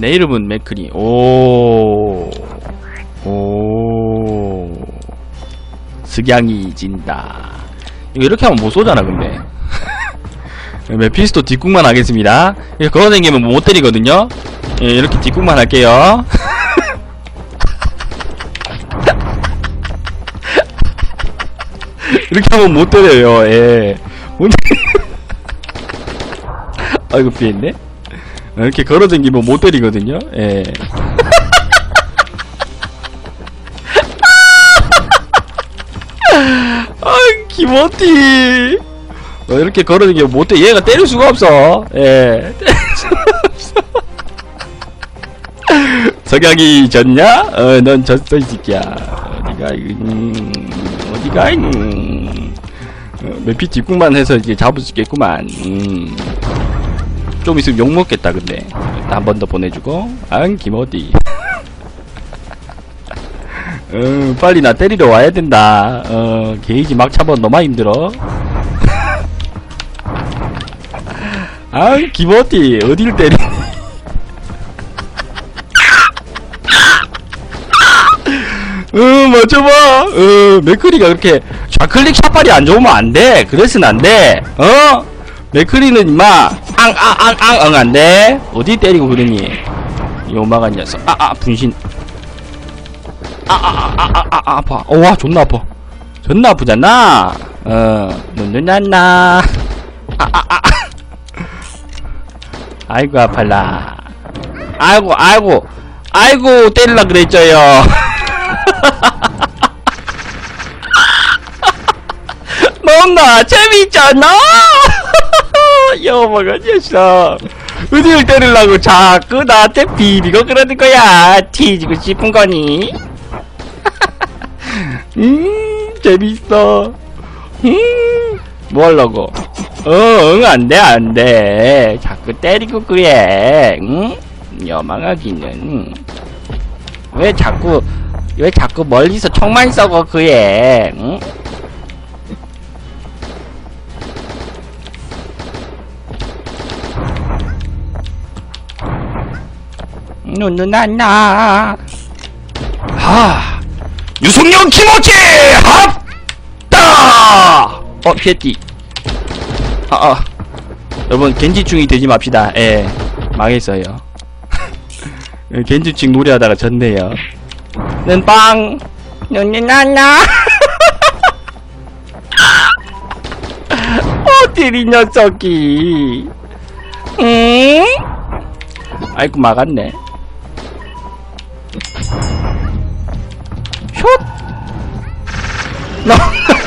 내 이름은 맥크리. 오. 오. 석양이 진다. 이거 이렇게 하면 못 쏘잖아, 근데. 메피스토 뒷국만 하겠습니다. 이거 걸어다니면 못 때리거든요. 예, 이렇게 뒷국만 할게요. 이렇게 하면 못 때려요, 예. 못 아이고, 피했네. 이렇게 걸어다니면 못 때리거든요, 예. 아, 기모티. 어, 이렇게 걸어다니면 못 때, 얘가 때릴 수가 없어. 예. 때릴 수가 없어. 석양이 졌냐? 어, 넌 졌어, 이 새끼야. 어디가, 음, 어디가, 음. 어, 매피 뒷국만 해서 이제 잡을 수 있겠구만. 음. 좀 있으면 욕먹겠다, 근데. 한 번 더 보내주고. 안, 김어디. 어, 빨리 나 때리러 와야 된다. 어, 게이지 막 차면 너무 힘들어. 아, 김어디, 어딜 때리? 어, 맞춰봐. 어, 맥크리가 그렇게 좌클릭 샷발이 안 좋으면 안 돼. 그래서는 안 돼. 어? 맥크리는 임마, 앙, 앙, 앙, 앙, 앙, 안 돼. 어디 때리고 그러니? 요망한 녀석. 아, 아, 분신. 아, 아, 아, 아, 아, 아, 아파. 어, 와, 존나 아파. 존나 아프잖아. 어, 눈눈난나. 아, 아, 아. 아이고, 아팔라. 아이고, 아이고, 아이고, 때릴라 그랬죠요. 너나 재밌잖아. 녀석. 어딜 때리려고 자꾸 나한테 비비고 그러는 거야. 뒤지고 싶은 거니? 음, 재밌어. 음, 뭐 하려고? 어, 응, 안 돼, 안 돼. 자꾸 때리고 그래. 응? 여망하기는. 왜 자꾸, 왜 자꾸 멀리서 총만 쏘고 그래. 응? 누누나나. 하. 유성령 키모치 합다. 어 피했디. 아, 아. 여러분 겐지충이 되지 맙시다. 예, 망했어요. 예, 겐지충 노래하다가 졌네요. 는빵 누누나나. 어디리 녀석이. 응? 아이고 막았네.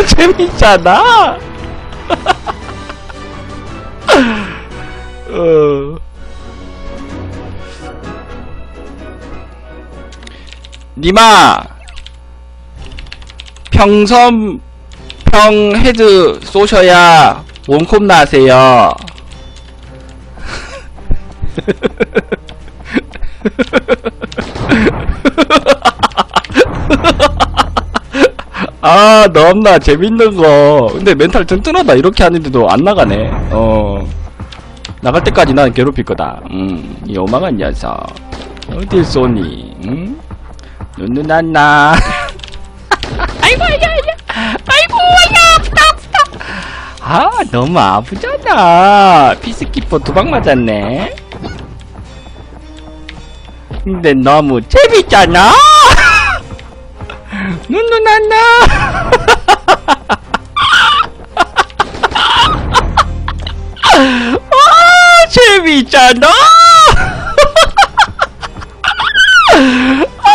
재밌잖아! 어. 니마! 평섬, 평 헤드 쏘셔야 원콤 나세요. 아, 너무나 재밌는 거. 근데 멘탈 튼튼하다. 이렇게 하는데도 안 나가네. 어. 나갈 때까지 나는 괴롭힐 거다. 음, 이 오망한 녀석. 어딜 쏘니? 응? 눈누난나. 아이고, 아이고, 아이고. 아이고, 야, 아프다, 아프다. 아, 너무 아프잖아. 피스키퍼 두 방 맞았네. 근데 너무 재밌잖아. 눈누난나. 아, 재밌잖아. 아,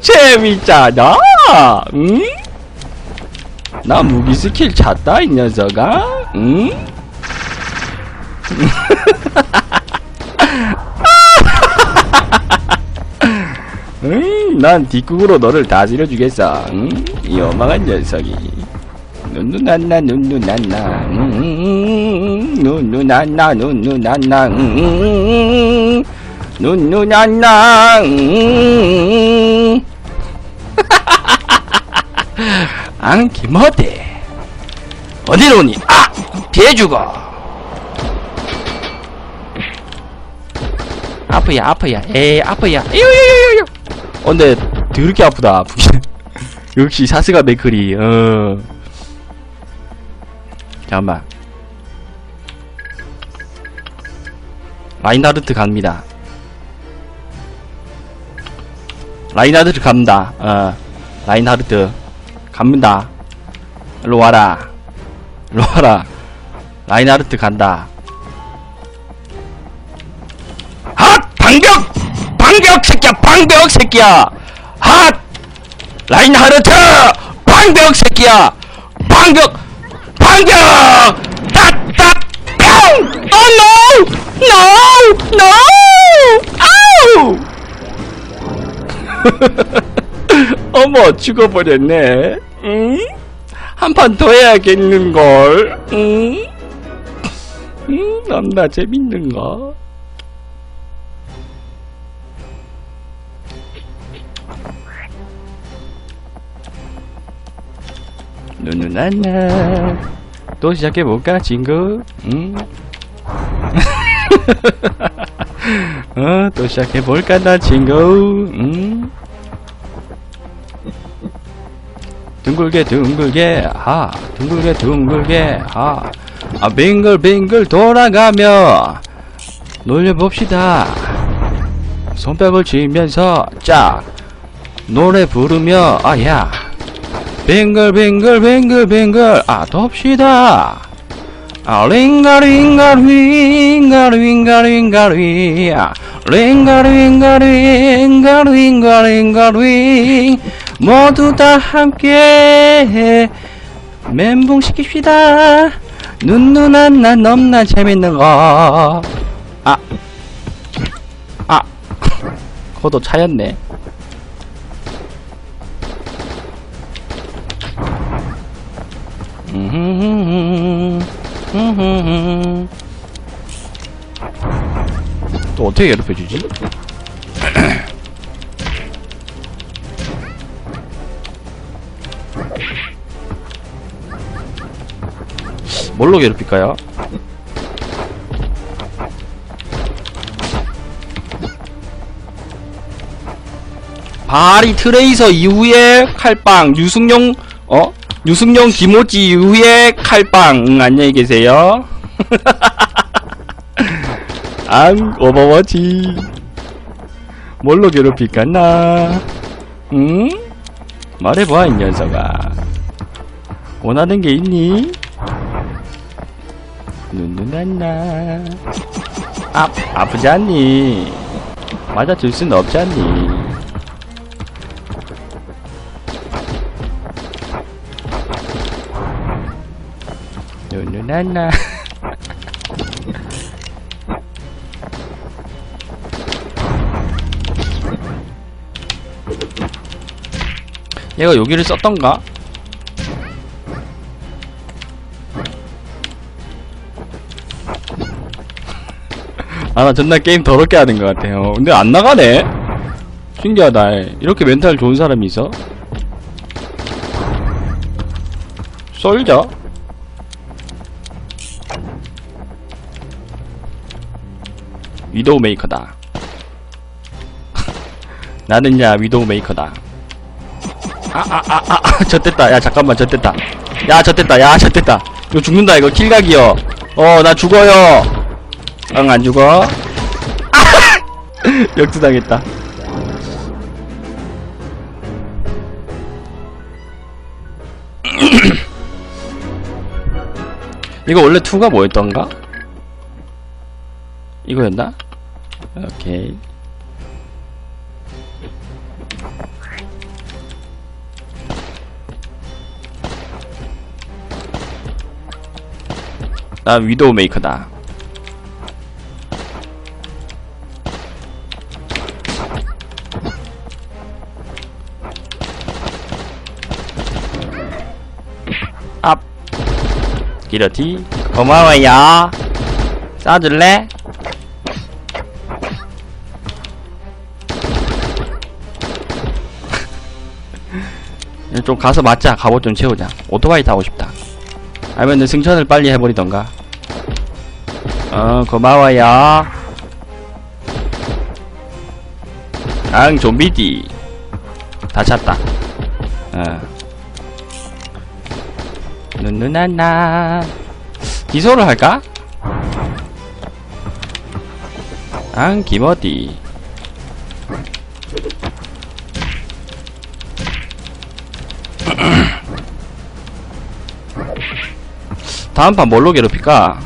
재밌잖아. 응? 나 무기 스킬 찾다 이 녀석아. 응? 응, 난 뒷국으로 너를 다 지려주겠어. 응? 이 어망한 녀석이. 눈누난나, 눈누난나, 음, 눈누난나, 눈누난나, 음, 눈누난나, 음. 앙, 김어대. 어디로 오니? 아! 피해주고. 아프야 아프야 에이 아프야 이요요요요 어 근데 더럽게 아프다 아프긴 역시 사스가 맥크리 어. 잠깐만. 라인하르트 갑니다. 라인하르트 갑니다. 어 라인하르트. 갑니다. 일로 와라. 일로 와라. 라인하르트 간다. 핫! 방벽! 방벽 새끼야! 방벽 새끼야! 핫! 라인하르트! 방벽 새끼야! 방벽! 방벽! 따따! 뿅! Oh no! No! No! 아우! 어머 죽어버렸네. 응? 한 판 더 해야겠는걸. 응? 응? 너무나 재밌는거. 누누나나 또 시작해볼까 친구? 응? 어, 또 시작해볼까 나 친구? 응? 둥글게 둥글게 하 둥글게 둥글게 하 아, 빙글빙글 돌아가며 놀려봅시다 손뼉을 치면서 짝 노래 부르며 아야 빙글빙글 아 돕시다. 아 링가링가 링가 링가 링가링. 아 링가 링가 링가 링가 링가 링. 모두 다 함께 멘붕 시킵시다. 눈누난 난 넘나 재밌는 거. 아, 아, 코도 차였네. 또 어떻게 괴롭혀주지? 뭘로 괴롭힐까요? 바리 트레이서 이후에 칼빵 유승용 어? 유승용 김오지 이후에 칼빵 응, 안녕히 계세요 앙 오버워치 뭘로 괴롭힐까 나 응? 말해봐 이 녀석아 원하는 게 있니? 눈누난나 아, 아프지 않니? 맞아줄 순 없지 않니? 눈누난나 얘가 여기를 썼던가? 아, 나 존나 게임 더럽게 하는 것 같아요. 근데 안 나가네? 신기하다. 이렇게 멘탈 좋은 사람이 있어? 썰자? 위도우 메이커다. 나는 야, 위도우 메이커다. 아, 아, 아, 아, 아, 젖됐다. 야, 잠깐만, 젖됐다. 야, 젖됐다. 야, 젖됐다. 이거 죽는다, 이거. 킬각이요. 어, 나 죽어요. 응, 안 죽어. 아! 역수당했다. 이거 원래 2가 뭐였던가? 이거였나? 오케이. 나 위도우 메이커다. 앞 기러티 고마워요 싸줄래? 좀 가서 맞자. 갑옷 좀 채우자. 오토바이 타고 싶다. 아니면 승천을 빨리 해버리던가. 어 고마워요. 앙 좀비디. 다 찼다. 어. 눈누나나. 기소를 할까? 앙 기머디 다음 판 뭘로 괴롭힐까?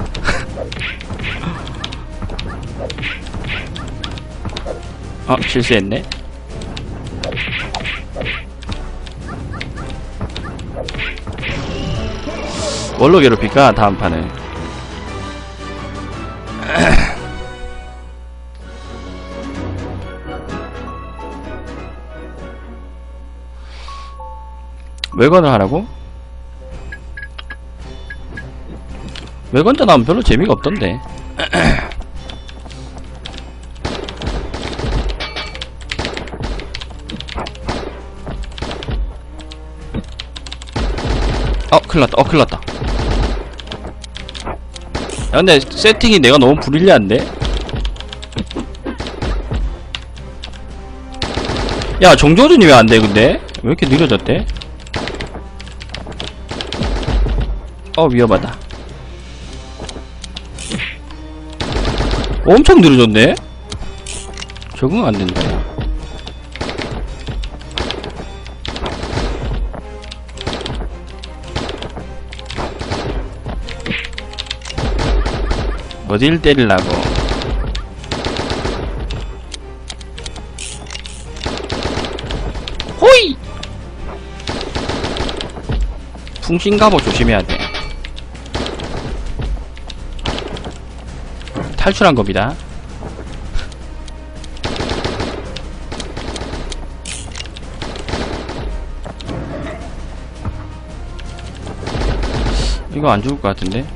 어 실수했네 뭘로 괴롭힐까 다음 판은 외관을 하라고? 외관전 하면 별로 재미가 없던데 어 큰일났다 어 큰일났다 야 근데 세팅이 내가 너무 불일리한데? 야 정조준이 왜 안돼 근데? 왜 이렇게 느려졌대? 어 위험하다 엄청 느려졌네? 적응 안 된다 야 어딜 때리려고? 호이! 풍신가보 조심해야 돼 탈출한 겁니다 이거 안 죽을 것 같은데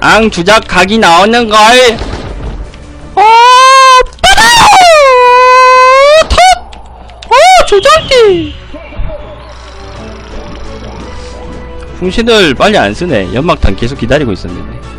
앙 주작 각이 나오는 걸. 조작기! 풍신을 빨리 안 쓰네. 연막탄 계속 기다리고 있었는데. 어.